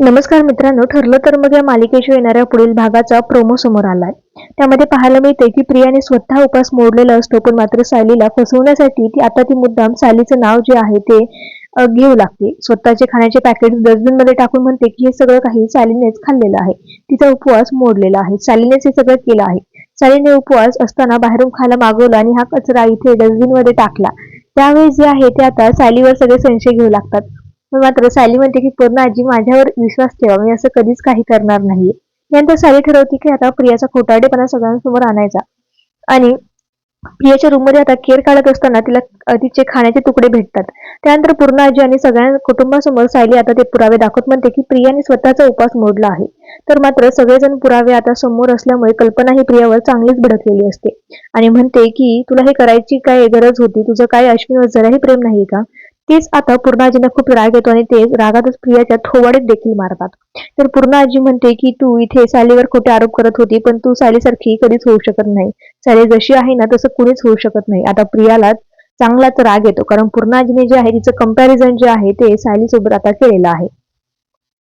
नमस्कार मित्रांनो ठरलं तर मग या मालिकेच्या येणाऱ्या पुढील भागाचा प्रोमो समोर आलाय. त्यामध्ये पाहायला मिळते की प्रियाने स्वतः उपास मोडलेला असतो पण मात्र सायलीला फसवण्यासाठी ती आता ती मुद्दाम सालीचं नाव जे आहे ते घेऊ लागते. स्वतःचे खाण्याचे पॅकेट डस्टबिनमध्ये टाकून म्हणते की हे सगळं काही सालीनेच खाल्लेलं आहे. तिचा उपवास मोडलेला आहे. सालीनेच हे सगळं केलं आहे. सालीने उपवास असताना बाहेरून खायला मागवला आणि हा कचरा इथे डस्टबिनमध्ये टाकला. त्यावेळी जे आहे ते आता सायलीवर सगळे संशय घेऊ लागतात. पण मात्र सायली म्हणते की पूर्ण आजी माझ्यावर विश्वास ठेवा. मी असं कधीच काही करणार नाही. यानंतर सायली ठरवते की आता प्रियाचा खोटारडेपणा सगळ्यांसमोर आणायचा. आणि प्रियाच्या रूममध्ये आता केअर काढत असताना तिला तिचे खाण्याचे तुकडे भेटतात. त्यानंतर पूर्ण आजी आणि सगळ्या कुटुंबासमोर सायली आता ते पुरावे दाखवत म्हणते की प्रियाने स्वतःचा उपास मोडला आहे. तर मात्र सगळेजण पुरावे आता समोर असल्यामुळे कल्पना ही प्रियावर चांगलीच भडकलेली असते. आणि म्हणते की तुला हे करायची काय गरज होती? तुझं काय अश्विनवर जराही प्रेम नाही का? तेच आता पूर्णाजींना खूप राग येतो आणि ते रागातच प्रियाच्या थोवाडीत देखील मारतात. तर पूर्णाजी म्हणते की तू इथे सालीवर खोटे आरोप करत होती पण तू सालीसारखी कधीच होऊ शकत नाही. साली जशी आहे ना तसं कुणीच होऊ शकत नाही. आता प्रियाला चांगलाच राग येतो कारण पूर्णाजीने जे आहे तिचं कंपॅरिझन जे आहे ते सायली सोबत आता केलेलं आहे.